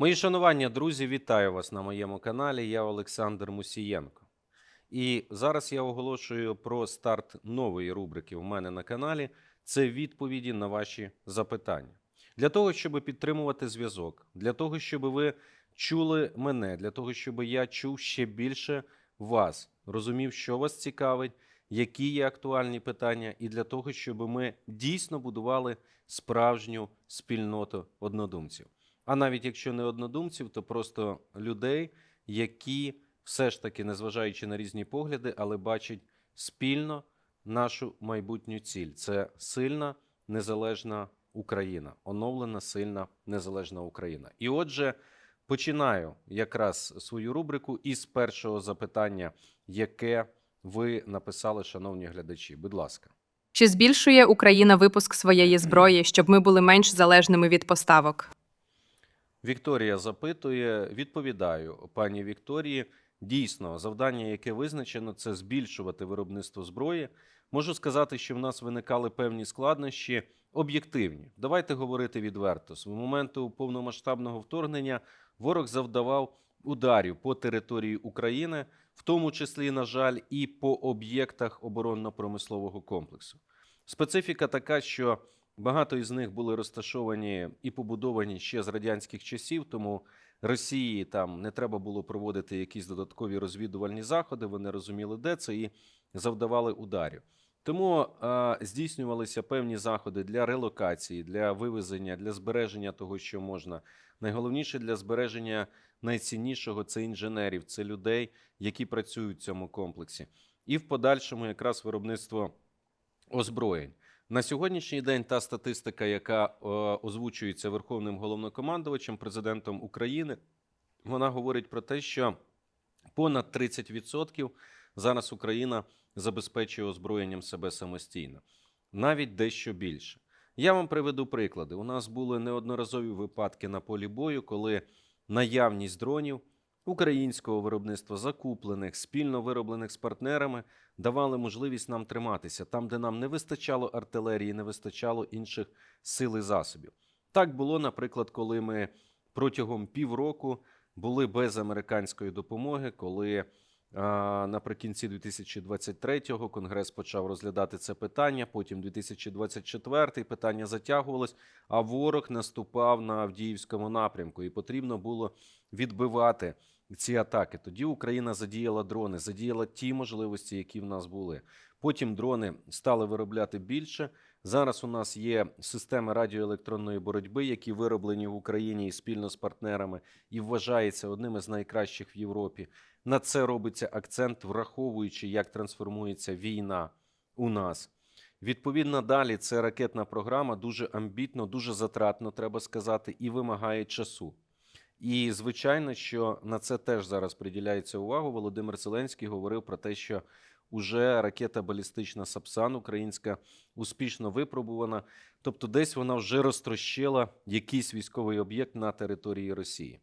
Мої шанування, друзі, вітаю вас на моєму каналі. Я Олександр Мусієнко. І зараз я оголошую про старт нової рубрики у мене на каналі. Це відповіді на ваші запитання. Для того, щоб підтримувати зв'язок, для того, щоб ви чули мене, для того, щоб я чув ще більше вас, розумів, що вас цікавить, які є актуальні питання, і для того, щоб ми дійсно будували справжню спільноту однодумців. А навіть якщо не однодумців, то просто людей, які все ж таки, незважаючи на різні погляди, але бачать спільно нашу майбутню ціль. Це сильна, незалежна Україна, оновлена, сильна, незалежна Україна. І отже, починаю якраз свою рубрику із першого запитання, яке ви написали, шановні глядачі. Будь ласка. Чи збільшує Україна випуск своєї зброї, щоб ми були менш залежними від поставок? Вікторія запитує, відповідаю пані Вікторії. Дійсно, завдання, яке визначено, це збільшувати виробництво зброї. Можу сказати, що в нас виникали певні складнощі об'єктивні. Давайте говорити відверто. З моменту повномасштабного вторгнення ворог завдавав ударів по території України, в тому числі, на жаль, і по об'єктах оборонно-промислового комплексу. Специфіка така, що Багато із них були розташовані і побудовані ще з радянських часів, тому Росії там не треба було проводити якісь додаткові розвідувальні заходи. Вони розуміли, де це і завдавали ударів. Тому е, здійснювалися певні заходи для релокації, для вивезення, для збереження того, що можна. Найголовніше для збереження найціннішого це інженерів, це людей, які працюють в цьому комплексі, і в подальшому якраз виробництво озброєнь. На сьогоднішній день та статистика, яка е, озвучується Верховним головнокомандувачем, президентом України, вона говорить про те, що понад 30% зараз Україна забезпечує озброєнням себе самостійно, навіть дещо більше. Я вам приведу приклади. У нас були неодноразові випадки на полі бою, коли наявність дронів українського виробництва, закуплених, спільно вироблених з партнерами, давали можливість нам триматися там, де нам не вистачало артилерії, не вистачало інших сил і засобів. Так було, наприклад, коли ми протягом півроку були без американської допомоги, коли а, наприкінці 2023-го Конгрес почав розглядати це питання. Потім 2024 питання затягувалось, а ворог наступав на Авдіївському напрямку, і потрібно було відбивати ці атаки. Тоді Україна задіяла дрони, задіяла ті можливості, які в нас були. Потім дрони стали виробляти більше. Зараз у нас є системи радіоелектронної боротьби, які вироблені в Україні і спільно з партнерами, і вважається одним із найкращих в Європі. На це робиться акцент, враховуючи, як трансформується війна у нас. Відповідно, далі це ракетна програма, дуже амбітно, дуже затратно, треба сказати, і вимагає часу. І звичайно, що на це теж зараз приділяється увагу. Володимир Зеленський говорив про те, що уже ракета балістична Сапсан українська успішно випробувана. Тобто, десь вона вже розтрощила якийсь військовий об'єкт на території Росії.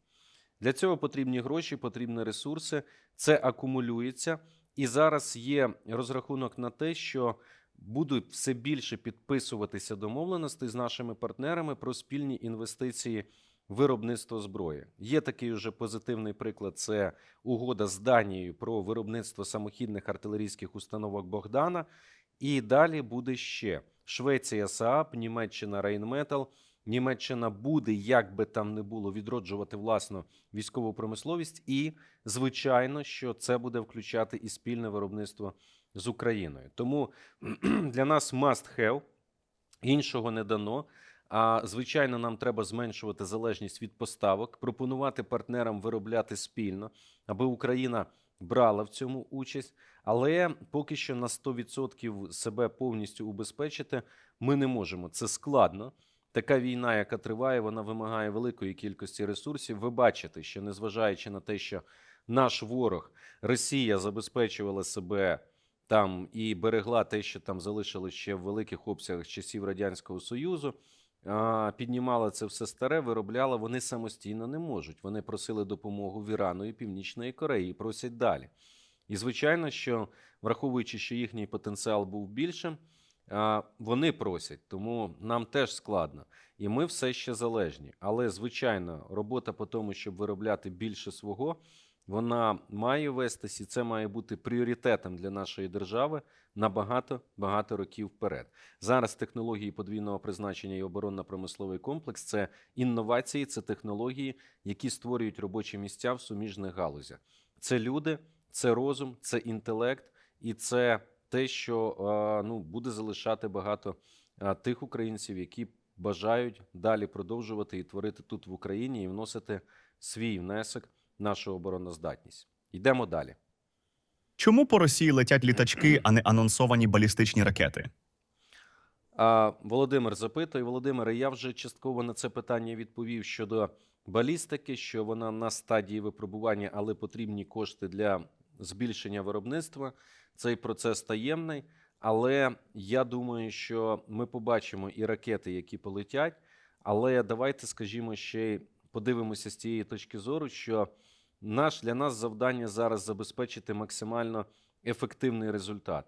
Для цього потрібні гроші, потрібні ресурси. Це акумулюється, і зараз є розрахунок на те, що будуть все більше підписуватися домовленості з нашими партнерами про спільні інвестиції виробництво зброї. Є такий уже позитивний приклад: це угода з Данією про виробництво самохідних артилерійських установок Богдана. І далі буде ще Швеція СААП, Німеччина Рейнметал. Німеччина буде, як би там не було, відроджувати власну військову промисловість, і звичайно, що це буде включати і спільне виробництво з Україною. Тому для нас must have, іншого не дано. А звичайно, нам треба зменшувати залежність від поставок, пропонувати партнерам виробляти спільно, аби Україна брала в цьому участь. Але поки що на 100% себе повністю убезпечити ми не можемо. Це складно. Така війна, яка триває, вона вимагає великої кількості ресурсів. Ви бачите, що незважаючи на те, що наш ворог Росія забезпечувала себе там і берегла те, що там залишилось ще в великих обсягах часів радянського союзу. Піднімала це все старе, виробляла. Вони самостійно не можуть. Вони просили допомогу в Ірану і Північної Кореї, просять далі. І звичайно, що враховуючи, що їхній потенціал був більшим, вони просять, тому нам теж складно. І ми все ще залежні. Але, звичайно, робота по тому, щоб виробляти більше свого, вона має вестись, і це має бути пріоритетом для нашої держави на багато багато років вперед. Зараз технології подвійного призначення і оборонно-промисловий комплекс це інновації, це технології, які створюють робочі місця в суміжних галузях. Це люди, це розум, це інтелект, і це те, що ну, буде залишати багато тих українців, які бажають далі продовжувати і творити тут в Україні і вносити свій внесок нашу обороноздатність. Йдемо далі. Чому по Росії летять літачки, а не анонсовані балістичні ракети? А, Володимир запитує, Володимире, я вже частково на це питання відповів щодо балістики, що вона на стадії випробування, але потрібні кошти для збільшення виробництва. Цей процес таємний, але я думаю, що ми побачимо і ракети, які полетять. Але давайте, скажімо, ще й подивимося з цієї точки зору, що наш для нас завдання зараз забезпечити максимально ефективний результат.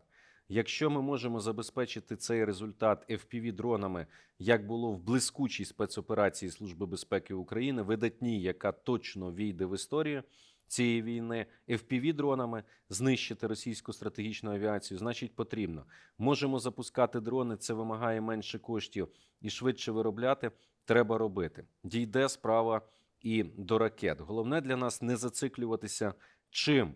Якщо ми можемо забезпечити цей результат fpv дронами, як було в блискучій спецоперації Служби безпеки України, видатній, яка точно війде в історію цієї війни, fpv дронами знищити російську стратегічну авіацію, значить потрібно. Можемо запускати дрони, це вимагає менше коштів і швидше виробляти. Треба робити. Дійде справа і до ракет. Головне для нас не зациклюватися, чим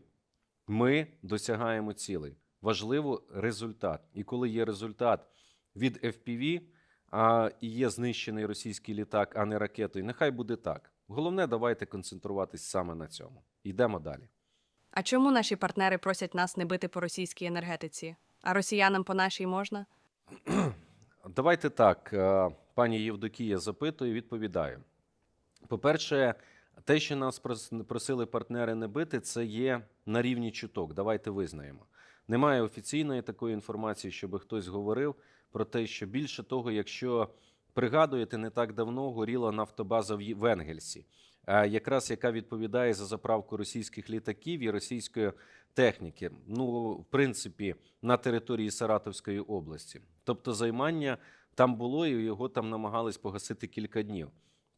ми досягаємо цілей. Важливо результат. І коли є результат від FPV, а і є знищений російський літак, а не ракетою, нехай буде так. Головне, давайте концентруватись саме на цьому. Йдемо далі. А чому наші партнери просять нас не бити по російській енергетиці? А росіянам по нашій можна? Давайте так, е, пані Євдокія запитує, відповідаю. По-перше, те, що нас прос- просили партнери не бити, це є на рівні чуток. Давайте визнаємо. Немає офіційної такої інформації, щоб хтось говорив про те, що більше того, якщо пригадуєте, не так давно горіла нафтобаза в Енгельсі, е, якраз яка відповідає за заправку російських літаків і російської техніки. Ну, в принципі, на території Саратовської області. Тобто займання там було, і його там намагались погасити кілька днів.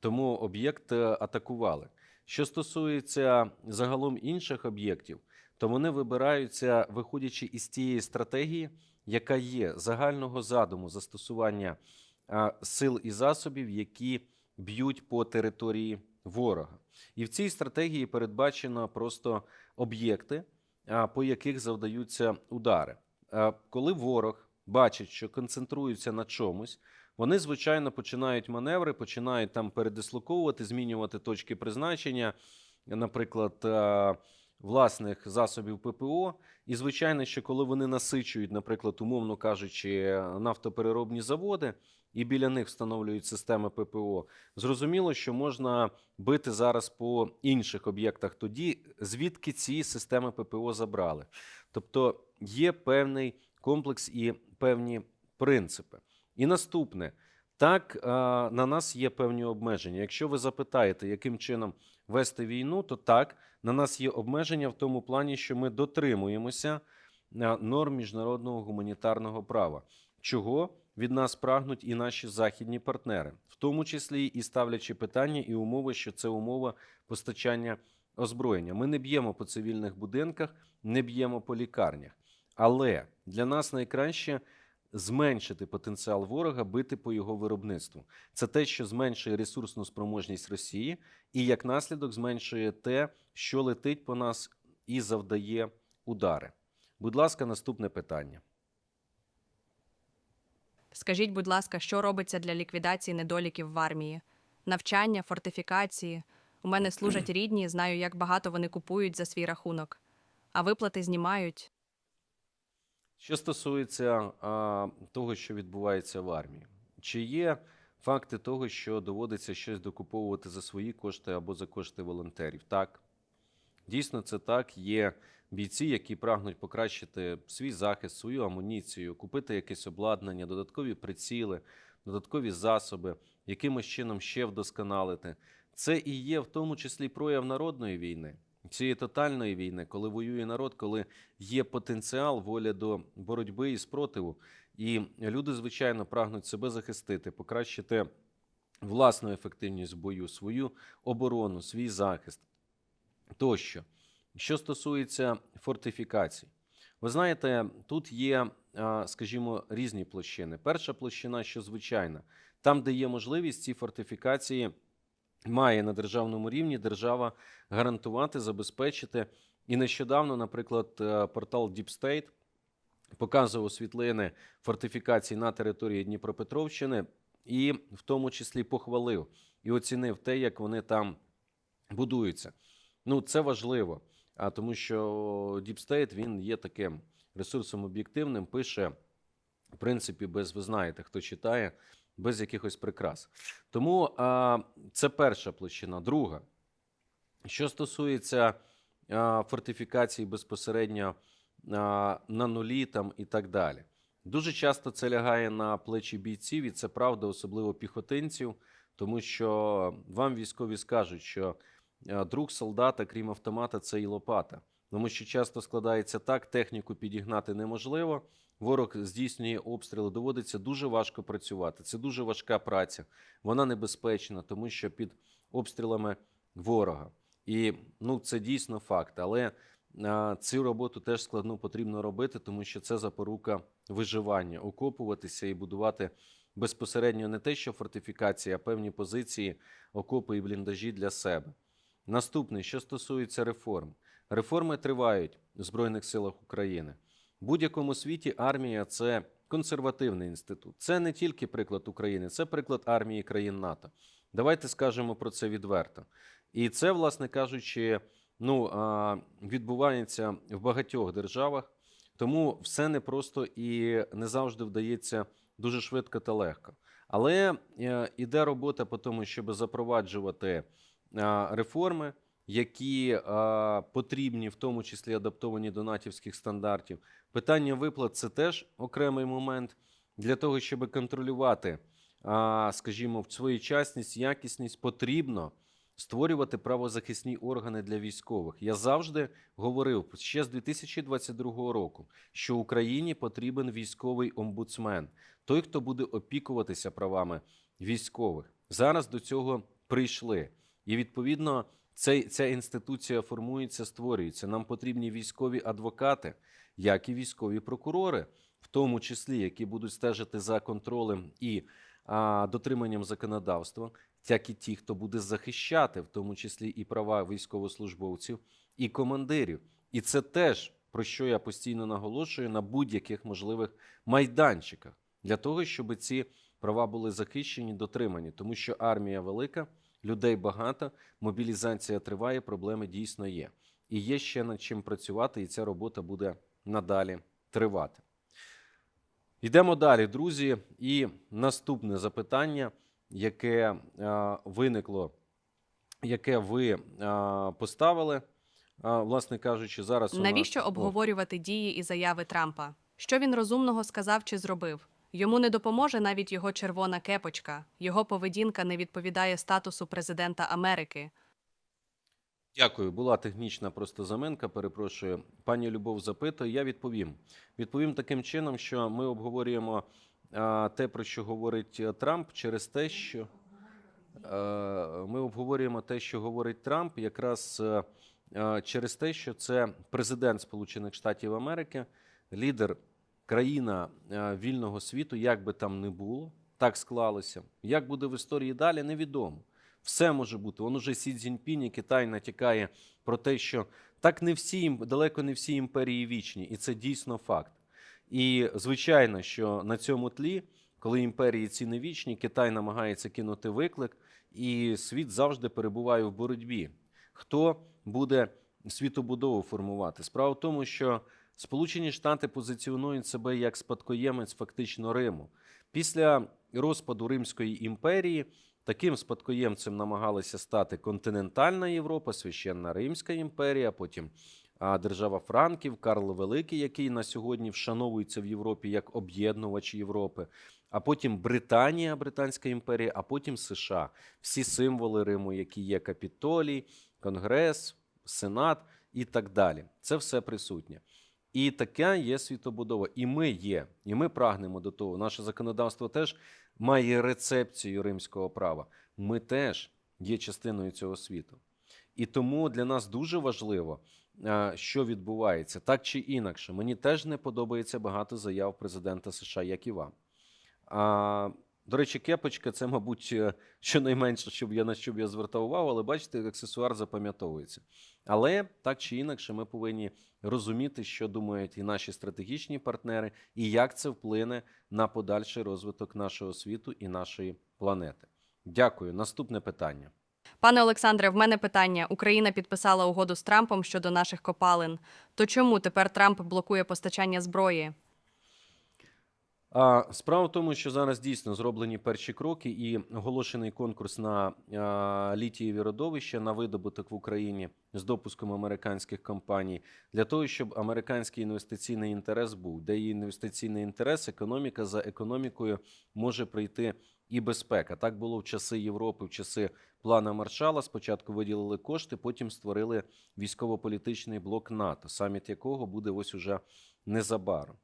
Тому об'єкт е, атакували. Що стосується загалом інших об'єктів, то вони вибираються, виходячи із тієї стратегії, яка є загального задуму застосування сил і засобів, які б'ють по території ворога. І в цій стратегії передбачено просто об'єкти, по яких завдаються удари. Коли ворог бачить, що концентрується на чомусь, вони, звичайно, починають маневри, починають там передислоковувати, змінювати точки призначення, наприклад, е, власних засобів ППО. І, звичайно, що коли вони насичують, наприклад, умовно кажучи, нафтопереробні заводи, і біля них встановлюють системи ППО, зрозуміло, що можна бити зараз по інших об'єктах тоді, звідки ці системи ППО забрали. Тобто є певний комплекс і певні принципи. І наступне. Так, е, на нас є певні обмеження. Якщо ви запитаєте, яким чином вести війну, то так, на нас є обмеження в тому плані, що ми дотримуємося е, норм міжнародного гуманітарного права, чого від нас прагнуть і наші західні партнери, в тому числі і ставлячи питання і умови, що це умова постачання озброєння. Ми не б'ємо по цивільних будинках, не б'ємо по лікарнях. Але для нас найкраще зменшити потенціал ворога, бити по його виробництву. Це те, що зменшує ресурсну спроможність Росії, і як наслідок зменшує те, що летить по нас і завдає удари. Будь ласка, наступне питання. Скажіть, будь ласка, що робиться для ліквідації недоліків в армії? Навчання, фортифікації. У мене служать рідні, знаю, як багато вони купують за свій рахунок. А виплати знімають. Що стосується а, того, що відбувається в армії, чи є факти того, що доводиться щось докуповувати за свої кошти або за кошти волонтерів? Так, дійсно, це так. Є бійці, які прагнуть покращити свій захист, свою амуніцію, купити якесь обладнання, додаткові приціли, додаткові засоби, якимось чином ще вдосконалити. Це і є в тому числі прояв народної війни, цієї тотальної війни, коли воює народ, коли є потенціал, воля до боротьби і спротиву. І люди, звичайно, прагнуть себе захистити, покращити власну ефективність в бою, свою оборону, свій захист тощо. Що стосується фортифікацій, ви знаєте, тут є, скажімо, різні площини. Перша площина, що звичайна, там, де є можливість, ці фортифікації має на державному рівні держава гарантувати, забезпечити. І нещодавно, наприклад, е, портал Deep State показував світлини фортифікацій на території Дніпропетровщини і в тому числі похвалив і оцінив те, як вони там будуються. Ну, це важливо, а тому що Deep State, він є таким ресурсом об'єктивним, пише, в принципі, без ви знаєте, хто читає, без якихось прикрас. Тому а, це перша площина. Друга, що стосується а, фортифікацій безпосередньо а, на нулі там і так далі. Дуже часто це лягає на плечі бійців, і це правда, особливо піхотинців, тому що вам військові скажуть, що друг солдата, крім автомата, це і лопата. Тому що часто складається так, техніку підігнати неможливо. Ворог здійснює обстріли, доводиться дуже важко працювати. Це дуже важка праця. Вона небезпечна, тому що під обстрілами ворога. І ну, це дійсно факт. Але а, цю роботу теж складно потрібно робити, тому що це запорука виживання, окопуватися і будувати безпосередньо не те, що фортифікації, а певні позиції, окопи і бліндажі для себе. Наступне, що стосується реформ. Реформи тривають в Збройних силах України. В будь-якому світі армія це консервативний інститут. Це не тільки приклад України, це приклад армії країн НАТО. Давайте скажемо про це відверто. І це, власне кажучи, ну, відбувається в багатьох державах, тому все непросто і не завжди вдається дуже швидко та легко. Але е, іде робота по тому, щоб запроваджувати реформи, які потрібні, в тому числі адаптовані до натівських стандартів. Питання виплат це теж окремий момент для того, щоб контролювати, скажімо, своєчасність, якісність потрібно створювати правозахисні органи для військових. Я завжди говорив ще з 2022 року, що Україні потрібен військовий омбудсмен, той, хто буде опікуватися правами військових. Зараз до цього прийшли. І відповідно цей, ця інституція формується, створюється. Нам потрібні військові адвокати, як і військові прокурори, в тому числі, які будуть стежити за контролем і а, дотриманням законодавства, як і ті, хто буде захищати, в тому числі і права військовослужбовців і командирів. І це теж про що я постійно наголошую на будь-яких можливих майданчиках для того, щоб ці права були захищені, дотримані, тому що армія велика, людей багато, мобілізація триває, проблеми дійсно є. І є ще над чим працювати, і ця робота буде надалі тривати. Йдемо далі, друзі. І наступне запитання, яке е, виникло, яке ви е, поставили, е, власне кажучи, зараз у нас- Навіщо О, обговорювати дії і заяви Трампа? Що він розумного сказав чи зробив? Йому не допоможе навіть його червона кепочка. Його поведінка не відповідає статусу президента Америки. Дякую. Була технічна просто заминка. Перепрошую. Пані Любов запитує. Я відповім. Відповім таким чином, що ми обговорюємо те, про що говорить е, Трамп, через те, що е, ми обговорюємо те, що говорить Трамп, якраз е, через те, що це президент Сполучених Штатів Америки, лідер країна вільного світу, як би там не було, так склалося. Як буде в історії далі, невідомо. Все може бути. Он уже Сі Цзіньпінь і Китай натякає про те, що так не всі далеко не всі імперії вічні, і це дійсно факт. І звичайно, що на цьому тлі, коли імперії ці не вічні, Китай намагається кинути виклик, і світ завжди перебуває в боротьбі. Хто буде світобудову формувати? Справа в тому, що Сполучені Штати позиціонують себе як спадкоємець фактично Риму. Після розпаду Римської імперії таким спадкоємцем намагалися стати континентальна Європа, священна Римська імперія, потім держава Франків, Карл Великий, який на сьогодні вшановується в Європі як об'єднувач Європи, а потім Британія, Британська імперія, а потім США. Всі символи Риму, які є Капітолій, Конгрес, Сенат і так далі. Це все присутнє. І така є світобудова. І ми є, і ми прагнемо до того. Наше законодавство теж має рецепцію римського права. Ми теж є частиною цього світу. І тому для нас дуже важливо, е, що відбувається, так чи інакше. Мені теж не подобається багато заяв президента США, як і вам. А, до речі, кепочка це, мабуть, е, щонайменше, щоб я на що б я звертав увагу, але бачите, аксесуар запам'ятовується. Але так чи інакше, ми повинні розуміти, що думають і наші стратегічні партнери, і як це вплине на подальший розвиток нашого світу і нашої планети. Дякую. Наступне питання. Пане Олександре, в мене питання: Україна підписала угоду з Трампом щодо наших копалин. То чому тепер Трамп блокує постачання зброї? А, справа в тому, що зараз дійсно зроблені перші кроки, і оголошений конкурс на літієві родовища на видобуток в Україні з допуском американських компаній для того, щоб американський інвестиційний інтерес був, де є інвестиційний інтерес, економіка за економікою може прийти і безпека. Так було в часи Європи, в часи плана Маршала. Спочатку виділили кошти, потім створили військово-політичний блок НАТО, саміт якого буде ось уже незабаром.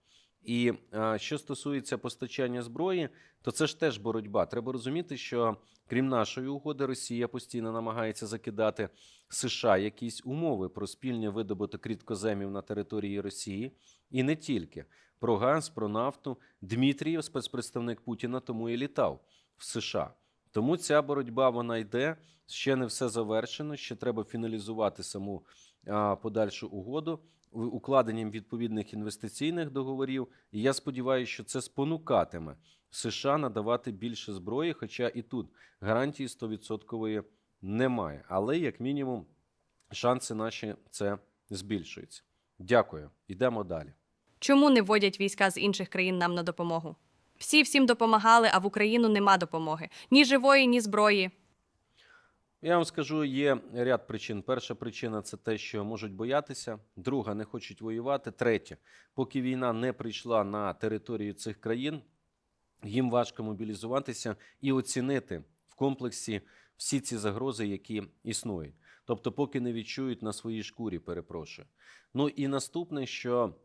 І е, що стосується постачання зброї, то це ж теж боротьба. Треба розуміти, що крім нашої угоди, Росія постійно намагається закидати США якісь умови про спільний видобуток рідкоземів на території Росії, і не тільки про газ, про нафту. Дмитрієв, спецпредставник Путіна, тому і літав в США. Тому ця боротьба вона йде. Ще не все завершено. Ще треба фіналізувати саму а, подальшу угоду укладенням відповідних інвестиційних договорів. І я сподіваюся, що це спонукатиме США надавати більше зброї, хоча і тут гарантії 100% немає. Але, як мінімум, шанси наші це збільшуються. Дякую. Йдемо далі. Чому не вводять війська з інших країн нам на допомогу? Всі всім допомагали, а в Україну нема допомоги. Ні живої, ні зброї. Я вам скажу, є ряд причин. Перша причина це те, що можуть боятися. Друга не хочуть воювати. Третя, поки війна не прийшла на територію цих країн, їм важко мобілізуватися і оцінити в комплексі всі ці загрози, які існують. Тобто, поки не відчують на своїй шкурі, перепрошую. Ну і наступне, що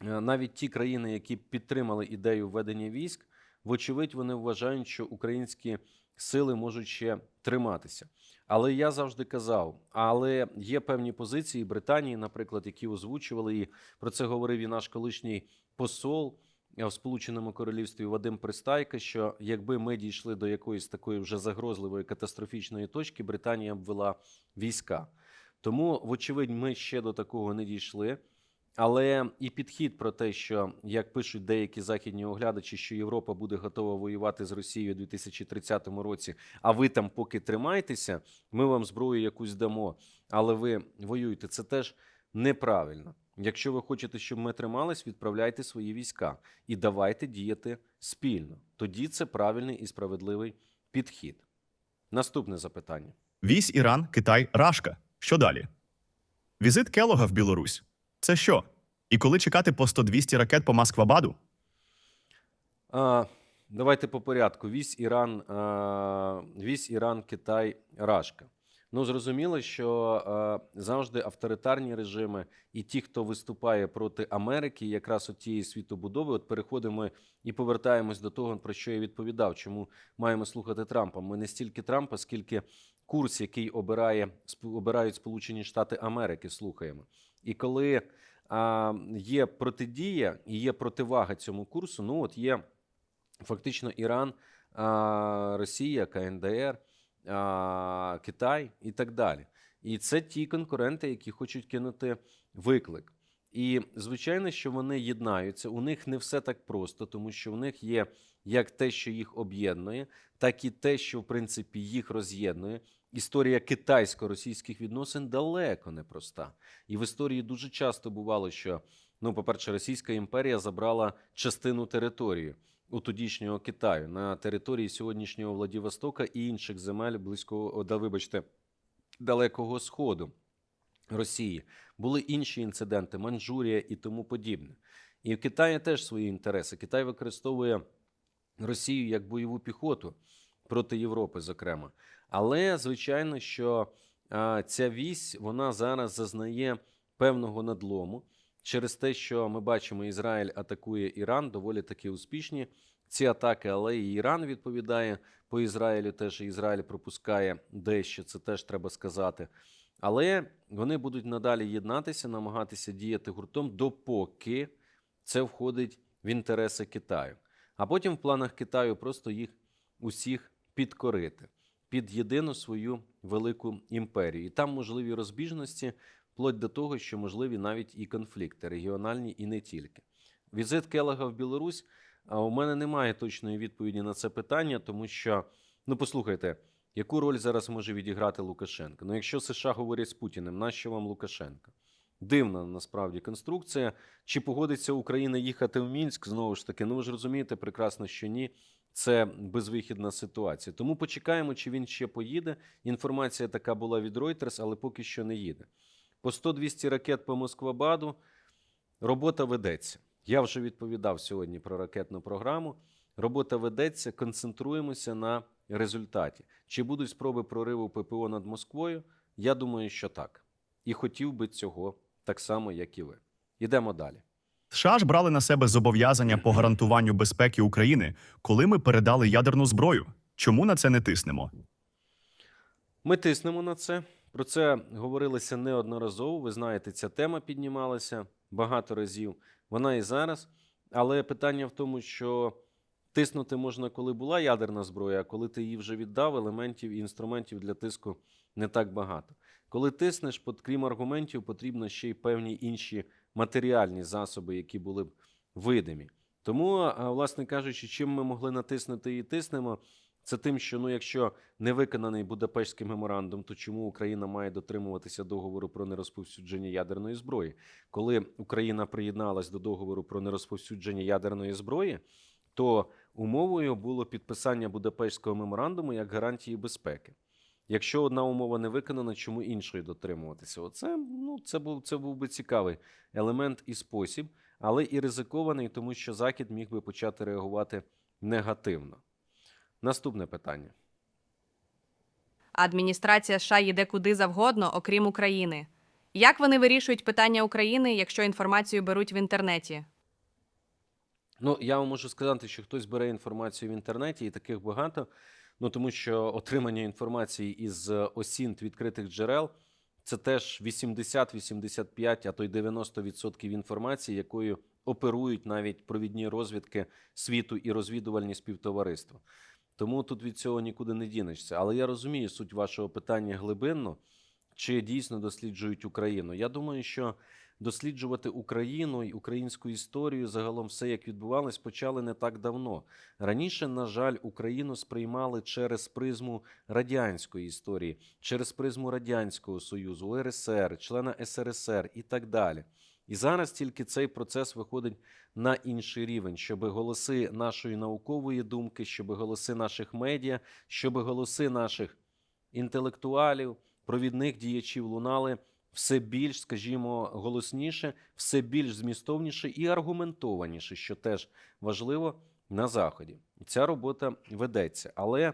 е, навіть ті країни, які підтримали ідею введення військ, вочевидь, вони вважають, що українські сили можуть ще триматися. Але я завжди казав, але є певні позиції Британії, наприклад, які озвучували, і про це говорив і наш колишній посол в Сполученому Королівстві Вадим Пристайка, що якби ми дійшли до якоїсь такої вже загрозливої катастрофічної точки, Британія б вела війська. Тому, вочевидь, ми ще до такого не дійшли. Але і підхід про те, що як пишуть деякі західні оглядачі, що Європа буде готова воювати з Росією у 2030 році, а ви там поки тримайтеся, ми вам зброю якусь дамо, але ви воюєте. Це теж неправильно. Якщо ви хочете, щоб ми тримались, відправляйте свої війська і давайте діяти спільно. Тоді це правильний і справедливий підхід. Наступне запитання. Вісь Іран, Китай, Рашка. Що далі? Візит Келога в Білорусь. Це що? І коли чекати по 100-200 ракет по Москвабаду? А, давайте по порядку. Вісь Іран, а, вісь Іран, Китай, Рашка. Ну, зрозуміло, що а, завжди авторитарні режими і ті, хто виступає проти Америки, якраз от тієї світобудови, от переходимо і повертаємось до того, про що я відповідав, чому маємо слухати Трампа. Ми не стільки Трампа, скільки курс, який обирає, обирають Сполучені Штати Америки, слухаємо. І коли а, є протидія і є противага цьому курсу, ну от є фактично Іран, а, Росія, КНДР, а, Китай і так далі. І це ті конкуренти, які хочуть кинути виклик. І звичайно, що вони єднаються. У них не все так просто, тому що в них є як те, що їх об'єднує, так і те, що в принципі їх роз'єднує. Історія китайсько-російських відносин далеко не проста. І в історії дуже часто бувало, що, ну, по-перше, Російська імперія забрала частину території у тодішнього Китаю на території сьогоднішнього Владивостока і інших земель близького, да, вибачте, далекого сходу Росії. Були інші інциденти, Манчжурія і тому подібне. І в Китаї теж свої інтереси. Китай використовує Росію як бойову піхоту проти Європи, зокрема. Але звичайно, що ця вісь вона зараз зазнає певного надлому. через те, що ми бачимо, Ізраїль атакує Іран, доволі таки успішні ці атаки, але і Іран відповідає по Ізраїлю. Теж Ізраїль пропускає дещо, це теж треба сказати. Але вони будуть надалі єднатися, намагатися діяти гуртом, допоки це входить в інтереси Китаю. А потім в планах Китаю просто їх усіх підкорити під єдину свою велику імперію. І там можливі розбіжності, вплоть до того, що можливі навіть і конфлікти регіональні, і не тільки. Візит Келега в Білорусь. А у мене немає точної відповіді на це питання, тому що, ну послухайте, яку роль зараз може відіграти Лукашенко? Ну, якщо США говорять з Путіним, нащо вам Лукашенко? Дивна насправді конструкція. Чи погодиться Україна їхати в Мінськ? Знову ж таки, ну ви ж розумієте прекрасно, що ні. Це безвихідна ситуація. Тому почекаємо, чи він ще поїде. Інформація така була від Reuters, але поки що не їде. По 100-200 ракет по Москвабаду робота ведеться. Я вже відповідав сьогодні про ракетну програму. Робота ведеться, концентруємося на результаті. Чи будуть спроби прориву ППО над Москвою? Я думаю, що так. І хотів би цього так само, як і ви. Ідемо далі. США ж брали на себе зобов'язання по гарантуванню безпеки України, коли ми передали ядерну зброю. Чому на це не тиснемо? Ми тиснемо на це. Про це говорилося неодноразово. Ви знаєте, ця тема піднімалася багато разів. Вона і зараз. Але питання в тому, що тиснути можна, коли була ядерна зброя, а коли ти її вже віддав, елементів і інструментів для тиску не так багато. Коли тиснеш, крім аргументів, потрібно ще й певні інші матеріальні засоби, які були б видимі. Тому, власне кажучи, чим ми могли натиснути і тиснемо, це тим, що ну, якщо не виконаний Будапештський меморандум, то чому Україна має дотримуватися договору про нерозповсюдження ядерної зброї? Коли Україна приєдналась до договору про нерозповсюдження ядерної зброї, то умовою було підписання Будапештського меморандуму як гарантії безпеки. Якщо одна умова не виконана, чому іншої дотримуватися? Оце ну це був це був би цікавий елемент і спосіб, але і ризикований, тому що Захід міг би почати реагувати негативно. Наступне питання. Адміністрація США їде куди завгодно, окрім України. Як вони вирішують питання України, якщо інформацію беруть в інтернеті? Ну, я вам можу сказати, що хтось бере інформацію в інтернеті, і таких багато. Ну тому що отримання інформації із осінт відкритих джерел це теж 80-85, а то й 90% інформації, якою оперують навіть провідні розвідки світу і розвідувальні співтовариства. Тому тут від цього нікуди не дінешся. Але я розумію суть вашого питання глибинно, чи дійсно досліджують Україну. Я думаю, що досліджувати Україну і українську історію, загалом все, як відбувалось, почали не так давно. Раніше, на жаль, Україну сприймали через призму радянської історії, через призму Радянського Союзу, УРСР, члена СРСР і так далі. І зараз тільки цей процес виходить на інший рівень, щоб голоси нашої наукової думки, щоб голоси наших медіа, щоб голоси наших інтелектуалів, провідних діячів лунали все більш, скажімо, голосніше, все більш змістовніше і аргументованіше, що теж важливо на заході. Ця робота ведеться. Але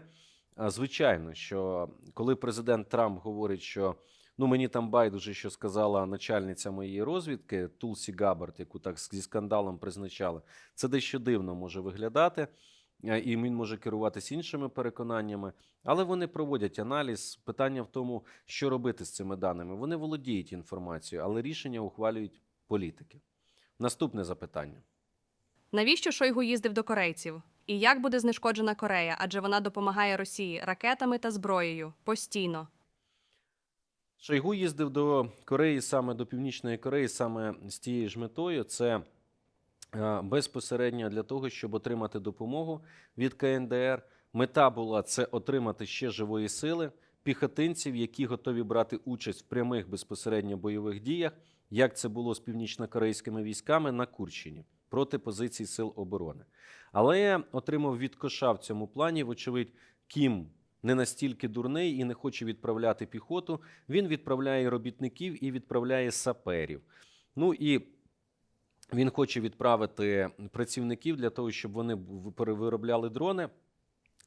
звичайно, що коли президент Трамп говорить, що ну мені там байдуже, що сказала начальниця моєї розвідки Тулсі Габбард, яку так зі скандалом призначали, це дещо дивно може виглядати. Е, І він може керуватися іншими переконаннями, але вони проводять аналіз. Питання в тому, що робити з цими даними. Вони володіють інформацією, але рішення ухвалюють політики. Наступне запитання. Навіщо Шойгу їздив до корейців? І як буде знешкоджена Корея, адже вона допомагає Росії ракетами та зброєю постійно. Шойгу їздив до Кореї саме до Північної Кореї, саме з тією ж метою. Це безпосередньо для того, щоб отримати допомогу від КНДР. Мета була це отримати ще живої сили, піхотинців, які готові брати участь в прямих безпосередньо бойових діях, як це було з північнокорейськими військами на Курщині проти позицій сил оборони. Але я отримав від коша в цьому плані, вочевидь, Кім не настільки дурний і не хоче відправляти піхоту. Він відправляє робітників і відправляє саперів. Ну і він хоче відправити працівників для того, щоб вони перевиробляли дрони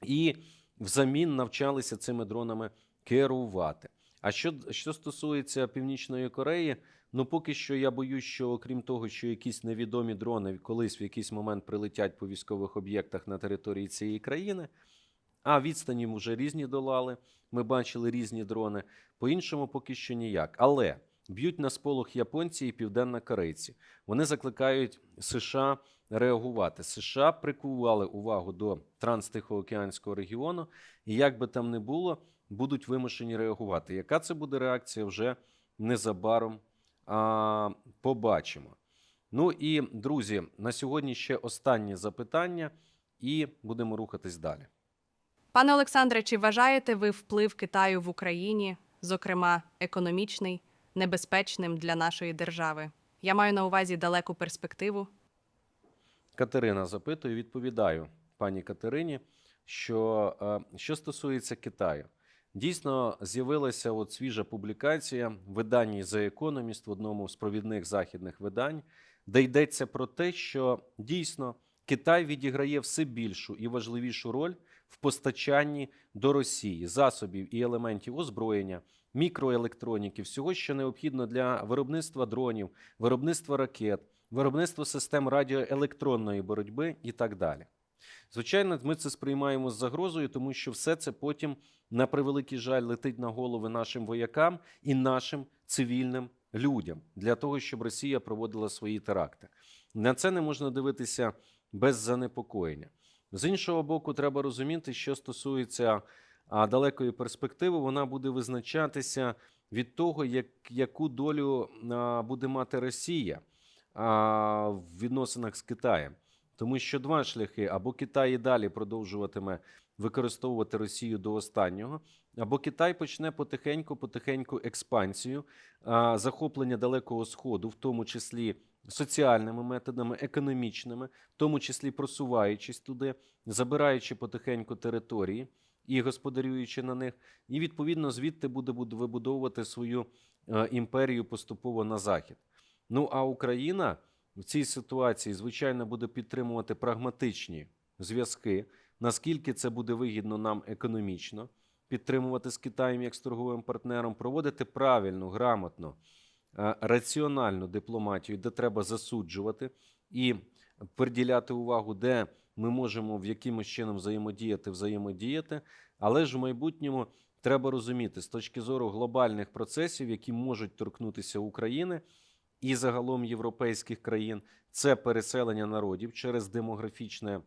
і взамін навчалися цими дронами керувати. А що, що стосується Північної Кореї, Ну, поки що я боюсь, що окрім того, що якісь невідомі дрони колись в якийсь момент прилетять по військових об'єктах на території цієї країни, а відстані вже різні долали. Ми бачили різні дрони. По-іншому поки що ніяк. Але б'ють на сполох японці і південнокорейці. Вони закликають США реагувати. США прикували увагу до Транстихоокеанського регіону, і як би там не було, будуть вимушені реагувати. Яка це буде реакція вже незабаром а, побачимо. Ну і друзі, на сьогодні ще останнє запитання, і будемо рухатись далі. Пане Олександре, чи вважаєте ви вплив Китаю в Україні, зокрема економічний, небезпечним для нашої держави? Я маю на увазі далеку перспективу. Катерина запитує, відповідаю пані Катерині, що е, що стосується Китаю, дійсно з'явилася от свіжа публікація в виданні The Economist в одному з провідних західних видань, де йдеться про те, що дійсно Китай відіграє все більшу і важливішу роль в постачанні до Росії засобів і елементів озброєння, мікроелектроніки, всього, що необхідно для виробництва дронів, виробництва ракет, виробництва систем радіоелектронної боротьби і так далі. Звичайно, ми це сприймаємо з загрозою, тому що все це потім, на превеликий жаль, летить на голови нашим воякам і нашим цивільним людям для того, щоб Росія проводила свої теракти. На це не можна дивитися без занепокоєння. З іншого боку, треба розуміти, що стосується а, далекої перспективи, вона буде визначатися від того, як, яку долю буде мати Росія в відносинах з Китаєм. Тому що два шляхи: або Китай і далі продовжуватиме використовувати Росію до останнього, або Китай почне потихеньку, потихеньку експансію, захоплення далекого сходу, в тому числі соціальними методами, економічними, в тому числі просуваючись туди, забираючи потихеньку території і господарюючи на них, і відповідно звідти буде вибудовувати свою е, імперію поступово на захід. Ну а Україна в цій ситуації, звичайно, буде підтримувати прагматичні зв'язки, наскільки це буде вигідно нам економічно, підтримувати з Китаєм як з торговим партнером, проводити правильну, грамотно, е, раціональну дипломатію, де треба засуджувати і приділяти увагу, де ми можемо в якимось чином взаємодіяти, взаємодіяти. Але ж в майбутньому треба розуміти з точки зору глобальних процесів, які можуть торкнутися України і загалом європейських країн, це переселення народів через демографічне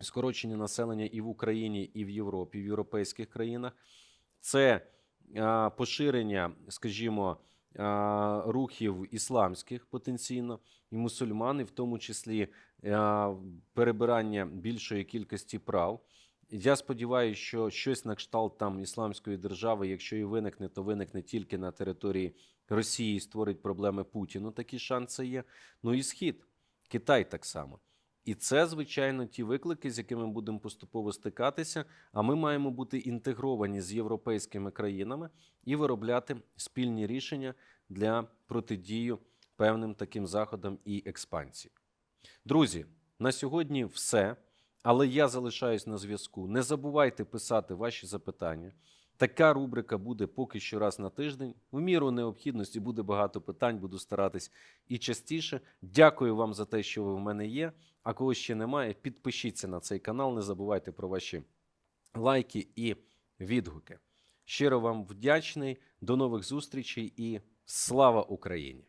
скорочення населення і в Україні, і в Європі, в європейських країнах. Це поширення, скажімо, рухів ісламських потенційно і мусульман, і в тому числі перебирання більшої кількості прав. Я сподіваюся, що щось на кшталт там ісламської держави, якщо і виникне, то виникне тільки на території Росії і створить проблеми Путіну. Такі шанси є. Ну і схід, Китай так само. І це, звичайно, ті виклики, з якими будемо поступово стикатися. А ми маємо бути інтегровані з європейськими країнами і виробляти спільні рішення для протидію певним таким заходам і експансії. Друзі, на сьогодні все. Але я залишаюсь на зв'язку. Не забувайте писати ваші запитання. Така рубрика буде поки що раз на тиждень. В міру необхідності буде багато питань, буду старатись і частіше. Дякую вам за те, що ви в мене є. А кого ще немає, підпишіться на цей канал. Не забувайте про ваші лайки і відгуки. Щиро вам вдячний. До нових зустрічей і слава Україні!